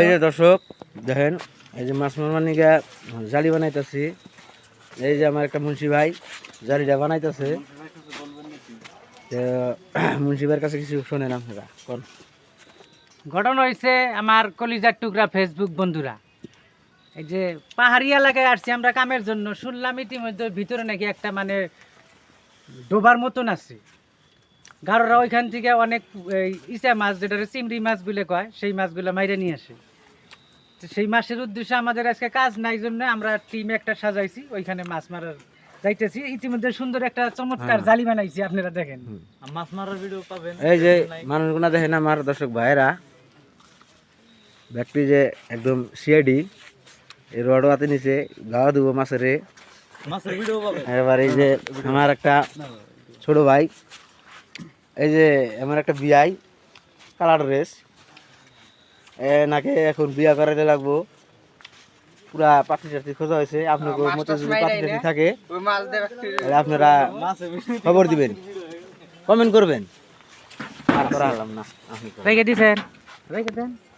এই যে দর্শক দেখেন এই যে মাছ মারবার নিকে জালি বানাইতেছি। এই যে আমার একটা মুন্সি ভাই জালিটা বানাইতেছে। মুন্সি ভাইয়ের কাছে কিছু শোনেন আপনারা কোন? ঘটনা হয়েছে আমার কলিজার টুকরা ফেসবুক বন্ধুরা। এই যে পাহাড়ি এলাকায় আসছি আমরা কামের জন্য শুনলাম ইতিমধ্যে ভিতরে নাকি একটা মানে ডোবার মতন আছে। গারোরা ওইখান থেকে অনেক ইচা মাছ যেটা চিংড়ি মাছ বলে কয় সেই মাছগুলো মাইরে নিয়ে আসে। তো সেই মাছের উদ্দেশ্যে আমাদের আজকে কাজ নাই জন্য আমরা টিম একটা সাজাইছি ওইখানে মাছ মারার যাইতেছি। ইতিমধ্যে সুন্দর একটা চমৎকার হ্যাঁ। জালি বানাইছি আপনারা দেখেন। মাছ মারার ভিডিও পাবেন। এই যে মানুষগুলা দেখেন আমার দর্শক ভাইয়েরা ব্যক্তি যে একদম সিআইডি এই রড হাতে নিচে গাওয়া দেবো মাছেরে। মাছের এবার এই যে আমার একটা ছোট ভাই এই যে আমার একটা বিয়াই কালার ড্রেস। এ নাকি এখন বিয়া করাতে লাগবো। পুরা পাটি টাটি খোঁজা হয়েছে আপনার মতো যদি পাটি টাটি থাকে তাহলে আপনারা খবর দিবেন। কমেন্ট করবেন। আর করা হলাম না। আপনি রেখে দিয়েছেন রেখে দেন।